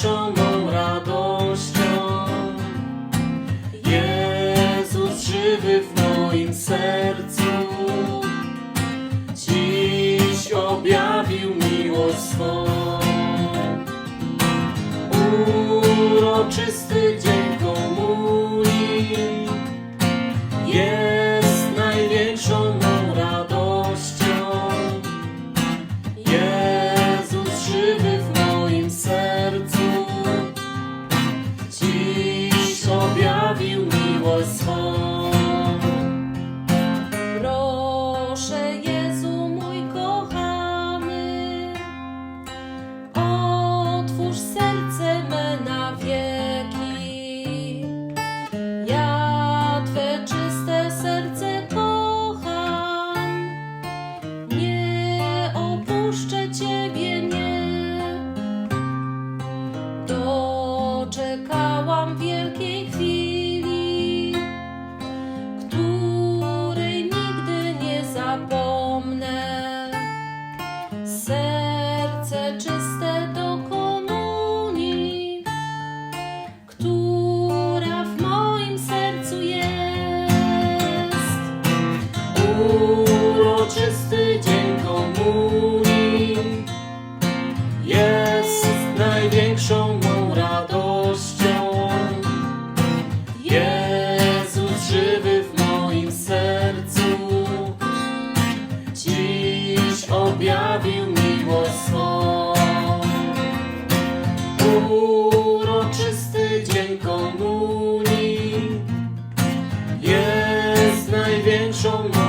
nieskończoną radością. Jezus żywy w moim sercu, dziś objawił miłość swą. Uroczysty wielkiej chwili. objawił miłość swą. Uroczysty dzień komunii jest największą